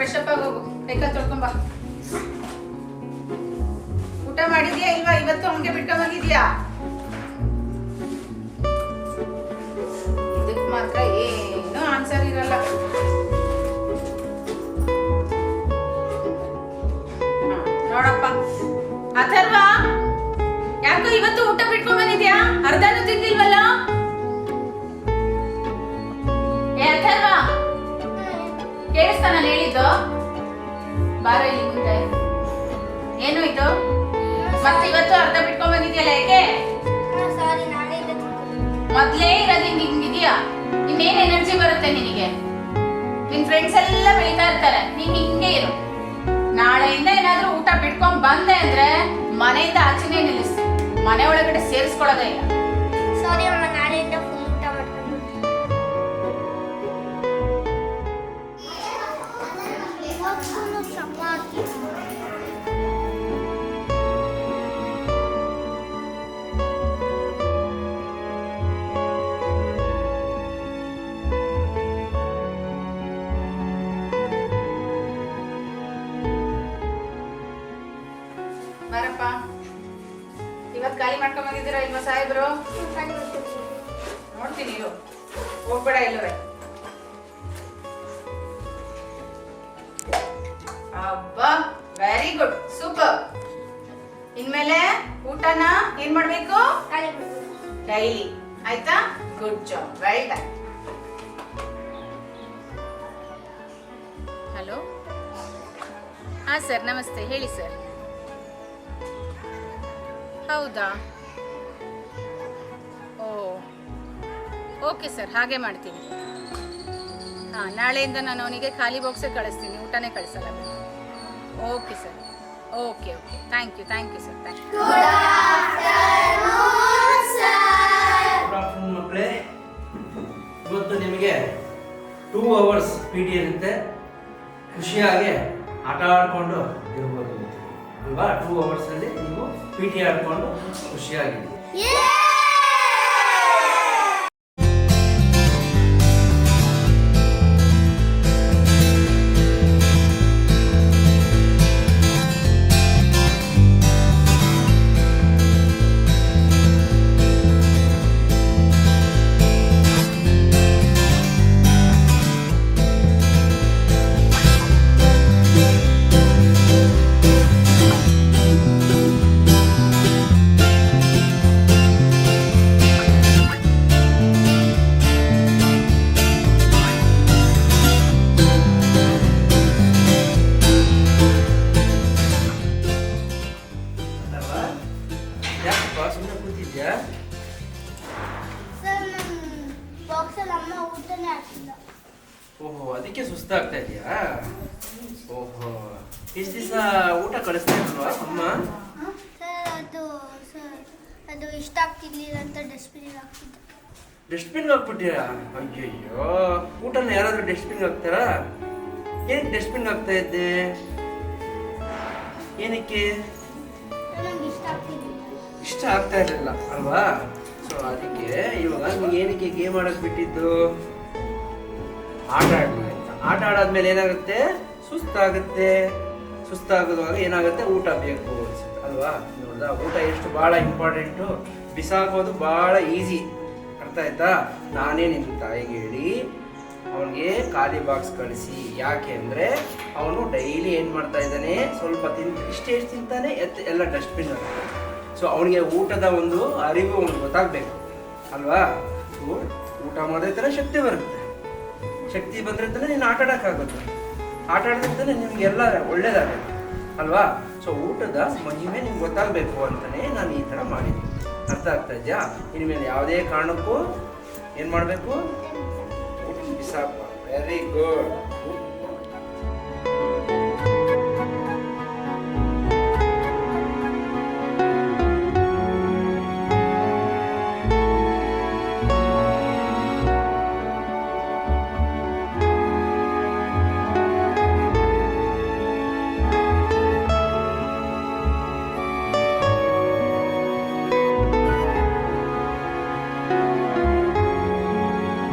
ಕೈ ತೊಳ್ಕೊಂಬ ಊಟ ಮಾಡಿದ್ಯಾ ಇಲ್ವಾ? ಇವತ್ತು ಹಂಗೆ ಬಿಟ್ಕೊಂಡ್ ಬಂದಿದ್ಯಾ ಇದಕ್ ಮಾತ್ರ ಏನು ಆನ್ಸರ್ ಇರಲ್ಲ. ನೋಡಪ್ಪ. ಅಥರ್ವಾ, ಯಾಕೋ ಇವತ್ತು ಊಟ ಬಿಟ್ಕೊಂಡ್ ಬಂದಿದ್ಯಾ? ಅರ್ಧನೂ ತಿಂದಿಲ್ವಲ್ಲ? ಕೇಳಿಸ್ತಾ ನಾನು ಹೇಳಿದ್ದು? ಬಾರ ಇಲ್ಲಿ ಮುಂದೆ. ಏನು ಇದು? ಮತ್ತೆ ಇವತ್ತು ಅರ್ಧ ಬಿಟ್ಕೊಂಡ್ ಬಂದಿದ್ಯಲ್ಲ ಯಾಕೆ? ಮೊದ್ಲೇ ಇರೋದು ಹಿಂಗ್ ಹಿಂಗಿದ್ಯಾ ಇನ್ನೇನ್ ಎನರ್ಜಿ ಬರುತ್ತೆ ನಿನಗೆ? ನಿನ್ ಫ್ರೆಂಡ್ಸ್ ಎಲ್ಲ ಬೆಳಿತಾ ಇರ್ತಾರೆ. ನೀನ್ ಹಿಂಗೆ ಇರು. ನಾಳೆಯಿಂದ ಏನಾದ್ರೂ ಊಟ ಬಿಟ್ಕೊಂಡ್ ಬಂದೆ ಅಂದ್ರೆ ಮನೆಯಿಂದ ಆಚೆನೆ ನಿಲ್ಲಿಸ್ತೀನಿ ಮನೆ ಒಳಗಡೆ ಸೇರಿಸ್ಕೊಳ್ಳೋದೇ ಇಲ್ಲ. ಸಾರಿ ಅಮ್ಮ ಬಾರಪ್ಪ. ಇವತ್ತು ಖಾಲಿ ಮಾಡ್ಕೊಂಡ್ ಬಂದಿದ್ದೀರಾ ಇಲ್ವಾ ಸಾಹೇಬ್ರು? ನೋಡ್ತೀನಿ ಇರು. ಹೋಗ್ಬೇಡ ಇಲ್ಲವೇ. ಅಬ್ಬಾ ವೆರಿ ಗುಡ್ ಸೂಪರ್ ಇನ್ಮೇಲೆ ಊಟನ ಏನ್ ಮಾಡ್ಬೇಕು? ಡೈಲಿ. ಆಯ್ತಾ? Good job well done hello ಹಾ ಸರ್, ನಮಸ್ತೆ. ಹೇಳಿ ಸರ್. ಹೌದಾ? ಓ ಓಕೆ ಸರ್ ಹಾಗೆ ಮಾಡ್ತೀನಿ. ಹಾಂ ನಾಳೆಯಿಂದ ನಾನು ಅವನಿಗೆ ಖಾಲಿ ಬಾಕ್ಸೇ ಕಳಿಸ್ತೀನಿ ಊಟನೇ ಕಳಿಸಲ್ಲ. Okay sir okay okay. Thank you thank you sir thank you good afternoon ಮಕ್ಕಳೇ. ಇವತ್ತು ನಿಮಗೆ ಟೂ ಅವರ್ಸ್ ಪಿ ಟಿ ಇರುತ್ತೆ. ಖುಷಿಯಾಗಿ ಆಟ ಆಡ್ಕೊಂಡು ಇರ್ಬೋದು. ಅಲ್ವಾ ಟೂ ಅವರ್ಸಲ್ಲಿ ನೀವು ಪಿ ಟಿ ಆಡ್ಕೊಂಡು ಖುಷಿಯಾಗಿರಿ ಅಮ್ಮ ಊಟನೇ ಹಾಕಿಲ್ಲ. ಓಹೋ ಅದಕ್ಕೆ ಸುಸ್ತಾಗ್ತಾ ಇದೆಯಾ? ಓಹೋ ಇಷ್ಟು ದಿವಸ ಊಟ ಕಳಿಸ್ತಾ ಇಲ್ವಾ ಅಮ್ಮ? ಸರ್ ಅದು ಸರ್ ಅದು ಇಷ್ಟ ಆಗ್ತಿರ್ಲಿಲ್ಲ ಅಂತ ಡಸ್ಟ್ಬಿನ್ ಹಾಕ್ತಿದ್ದೆ ಡಸ್ಟ್ಬಿನ್ ಹಾಕ್ಬಿಟ್ಟಿರಾ? ಅಯ್ಯಯ್ಯೋ ಊಟನ ಯಾರಾದ್ರೂ ಡಸ್ಟ್ಬಿನ್ ಹಾಕ್ತಾರಾ? ಏನಕ್ಕೆ ಡಸ್ಟ್ಬಿನ್ ಹಾಕ್ತಾ ಇದ್ದೆ? ಏನಕ್ಕೆ? ನನಗೆ ಇಷ್ಟ ಆಗ್ತಿರ್ಲಿಲ್ಲ. ಇಷ್ಟ ಆಗ್ತಾ ಇರಲಿಲ್ಲ ಅಲ್ವಾ? ಅದಕ್ಕೆ ಇವಾಗ ನೀನು ಏನಕ್ಕೆ ಗೇಮ್ ಆಡಕ್ ಬಿಟ್ಟಿದ್ದು? ಆಟ ಅಂತ. ಆಟ ಆಡಾದ್ಮೇಲೆ ಏನಾಗುತ್ತೆ? ಸುಸ್ತಾಗುತ್ತೆ. ಸುಸ್ತಾಗುವಾಗ ಏನಾಗುತ್ತೆ? ಊಟ ಬೇಕು ಅಲ್ವಾ? ನೋಡಿದ? ಊಟ ಎಷ್ಟು ಬಹಳ ಇಂಪಾರ್ಟೆಂಟು ಬಿಸಾಕೋದು ಬಹಳ ಈಸಿ ಅರ್ಥ ಆಯ್ತಾ? ನಾನೇ ನಿನ್ನ ತಾಯಿಗೆ ಹೇಳಿ ಅವನಿಗೆ ಖಾಲಿ ಬಾಕ್ಸ್ ಕಳಿಸಿ. ಯಾಕೆ ಅಂದರೆ ಅವನು ಡೈಲಿ ಏನು ಮಾಡ್ತಾ ಇದ್ದಾನೆ? ಸ್ವಲ್ಪ ತಿಂತ ಇಷ್ಟೇ ತಿಂತಾನೆ ಎಲ್ಲ ಡಸ್ಟ್ಬಿನ್ ಸೊ ಅವನಿಗೆ ಊಟದ ಒಂದು ಅರಿವು ಒಂದು ಗೊತ್ತಾಗಬೇಕು. ಅಲ್ವಾ? ಊಟ ಮಾಡಿದ್ರೆ ಶಕ್ತಿ ಬರುತ್ತೆ. ಶಕ್ತಿ ಬಂದ್ರೆ ನೀನು ಆಟ ಆಡೋಕ್ಕಾಗುತ್ತೆ ಆಟ ಆಡಿದ್ರೆ ನಿಮಗೆಲ್ಲ ಒಳ್ಳೇದಾಗುತ್ತೆ. ಅಲ್ವಾ? ಸೊ ಊಟದ ಮಹಿಮೆ ನಿಮ್ಗೆ ಗೊತ್ತಾಗಬೇಕು ಅಂತಲೇ ನಾನು ಈ ಥರ ಮಾಡಿದ್ದೀನಿ. ಅರ್ಥ ಆಗ್ತಾ ಇದೆಯಾ? ಇನ್ಮೇಲೆ ಯಾವುದೇ ಕಾರಣಕ್ಕೂ ಏನು ಮಾಡಬೇಕು? Very good